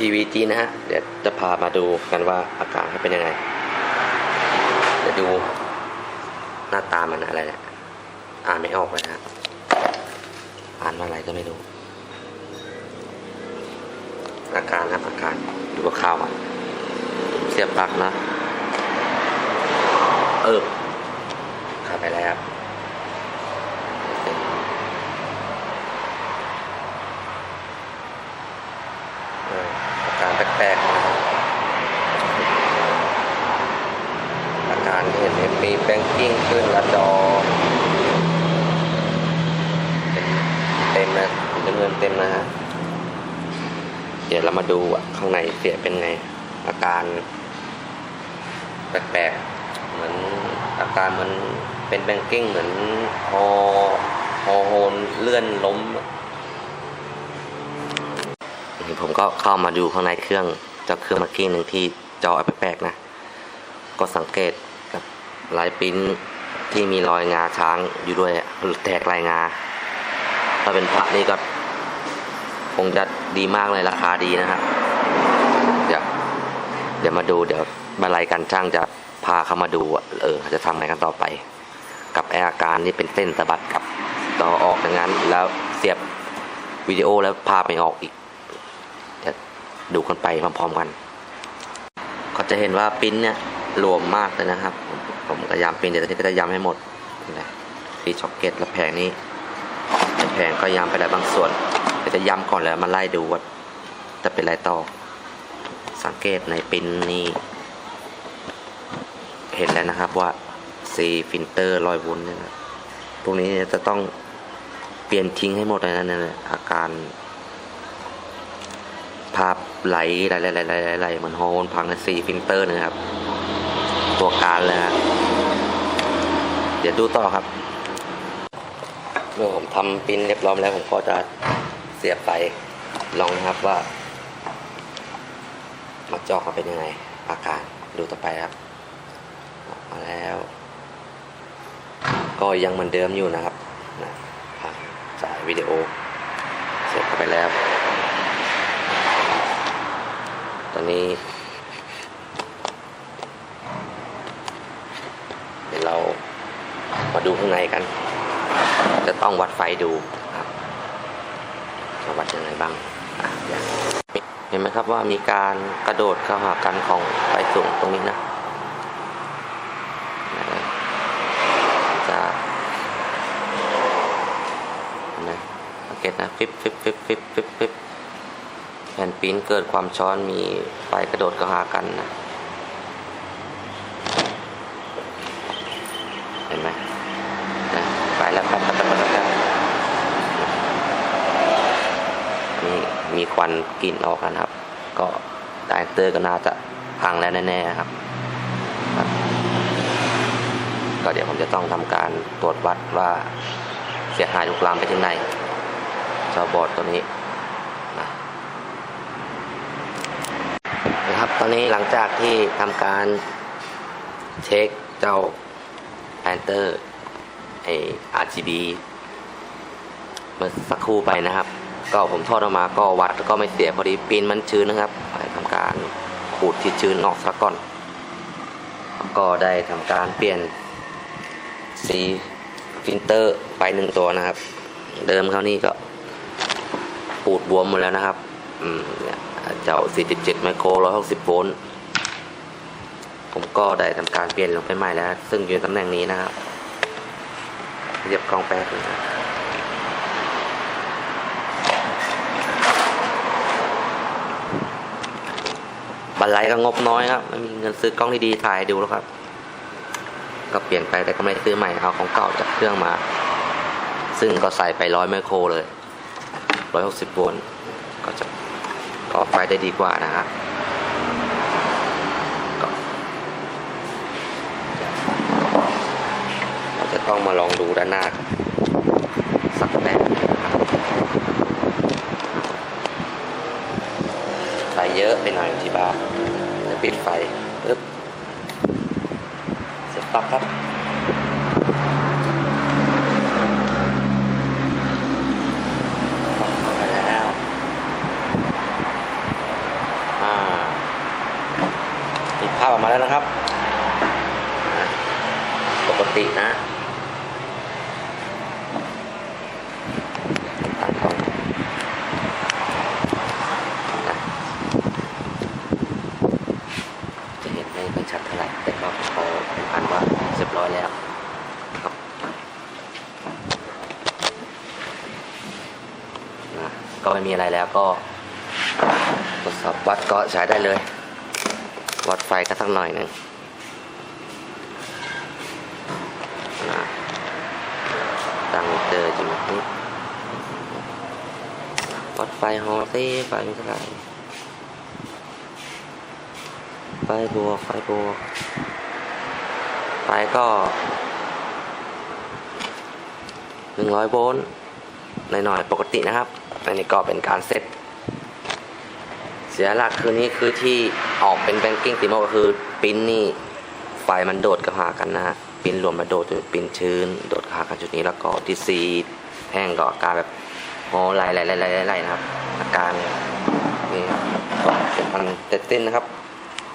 ทีวีจีนะฮะ เดี๋ยวจะพามาดูกันว่าอาการเขาเป็นยังไง เดี๋ยวดูหน้าตามันอะไรเนี่ยอ่านไม่ออกเลยฮะ อ่านว่าอะไรก็ไม่รู้ อาการนะอาการดูกับข้าวมันเสียบปลักนะ เออข้าไปแล้วเอออาการแปลกๆนะครับอาการเห็นมีแบงกิ้งขึ้นละจอเป็นเต็มนะสีน้ำเงินเต็มนะฮะ เดี๋ยวเรามาดูข้างในเสียเป็นไง อาการแปลกๆ เหมือนอาการเหมันเป็นแบงกิ้งเหมือนฮอฮอโฮนเลื่อนล้มผมก็เข้ามาดูข้างในเครื่องเจ้าเครื่องมื่อกี้หนึ่งที่จอแปลกๆนะ ก็สังเกต ลายปิ้นที่มีรอยงาช้างอยู่ด้วยแตกลายงา ถ้าเป็นพระนี่ก็คงจะดีมากเลยราคาดีนะครับเดี๋ยวเดี๋ยวมาดูเดี๋ยวบรรลัยการช่างจะพาเขามาดูเออจะทำไงกันต่อไป กับไออาการที่เป็นเส้นสะบัดกับต่อออกอย่างนั้นแล้วเสียบวิดีโอแล้วพาไปออกอีกจะดูกันไปพร้อมๆกัน ก็จะเห็นว่าปิ้นเนี่ย รวมมากเลยนะครับ ผมพยายามปีนเดี๋ยวตอนนี้ก็จะย้ำให้หมดนะที่ช็อกเก็ตและแผงนี้แผงก็ย้ำไปแล้วบางส่วนเดี๋ยวจะย้ำก่อนแล้วมาไล่ดูว่าจะเป็นอะไรต่อ สังเกตในปินนี้ เห็นแล้วนะครับว่าซีฟิลเตอร์รอยวุ้นเนี่ยนะพวกนี้จะต้องเปลี่ยนทิ้งให้หมดเลยนะเนี่ยอาการ ภาพไหลไหลไหลไหลไหลไหลเหมือนโฮนพังในซีฟิลเตอร์นะครับ ตัวการเลยฮะเดี๋ยวดูต่อครับ เมื่อผมทำปิ้นเรียบร้อยแล้ว ผมก็จะเสียบไปลองนะครับว่ามาจอกเขาเป็นยังไง อาการดูต่อไปครับออกมาแล้ว ก็ยังเหมือนเดิมอยู่นะครับนะผ่านสายวิดีโอเสร็จเข้าไปแล้ว ตอนนี้ เดี๋ยวเรา มาดูข้างในกัน จะต้องวัดไฟดูครับจะวัดยังไงบ้างเห็นไหมครับว่ามีการกระโดดเข้าหากันของไฟสูงตรงนี้นะนะครับจะเห็นไหมสังเกตนะฟิบฟิบฟิบฟิบฟิบฟิบแผ่นปิ้นเกิดความช้อนมีไฟกระโดดเข้าหากันนะ เห็นไหมนะไป แล้วครับปัดปัดปัดปัดมีมีควันกลิ่นออกนะครับ ก็ไดเตอร์ก็น่าจะพังแล้วแน่ๆครับ ก็เดี๋ยวผมจะต้องทำการตรวจวัดว่าเสียหายลุกลามไปถึงไหนจอบอร์ดตัวนี้นะนะครับ ตอนนี้หลังจากที่ทำการเช็คเจ้าแอนเตอร์ ไอ RGB มื่อสักครู่ไปนะครับ ก็ผมทอดออกมาก็วัดก็ไม่เสียพอดีปีนมันชื้นนะครับไปทำการขูดที่ชื้นออกซะก่อน ก็ได้ทำการเปลี่ยนสีฟิลเตอร์ไปหนึ่งตัวนะครับ เดิมเขานี่ก็ปูดบวมหมดแล้วนะครับอืมเจ้า 4.7 ไมโคร 160 โวลต์ ผมก็ได้ทำการเปลี่ยนลงไปใหม่แล้ว ซึ่งอยู่ตำแหน่งนี้นะครับ เรียบกล้องแป๊บนึงนะบันไลก็งบน้อยครับไม่มีเงินซื้อกล้องที่ดีถ่ายดูแล้วครับ ก็เปลี่ยนไปแต่ก็ไม่ได้ซื้อใหม่เอาของเก่าจากเครื่องมา ซึ่งก็ใส่ไปร้อยไมโครเลยร้อยหกสิบโวลต์ก็จะออกไฟได้ดีกว่านะครับ เราจะ ต้องมาลองดูด้านหน้าสักแป๊บนะไฟเยอะไปหน่อยที่บ้านจะปิดไฟปึ๊บเสร็จปั๊บครับเข้าไปแล้วมาแล้วนะครับ ปกตินะตั้งกล้องนะจะเห็น ไม่ชัดเท่าไหร่แต่ก็พออ่านว่าเรียบร้อยแล้วครับนะก็ไม่มีอะไรแล้วก็ทดสอบวัดก็ใช้ได้เลย วัดไฟกันสักหน่อยหนึ่งนะตั้งเตอร์อยู่นี่วัดไฟฮอตี้ไฟเท่าไหร่ ไฟบวกไฟบวกไฟก็หนึ่งร้อยโวลต์หน่อยๆปกตินะครับอันนี้ก็เป็นการเซตเสียหลักคือนี่คือที่ออกเป็นแบงกิ้งติโมก็คือปิ้นนี่ไฟมันโดดกับหากันนะฮะปิ้นรวมมาโดดจนปิ้นชื้น โดดกับหากันจุดนี้แล้วก็ที่ซีแห้งก็อาการแบบโอ้ไหลไหลไหลไหลไหลนะครับ อาการนี่ครันเต้นนะครับ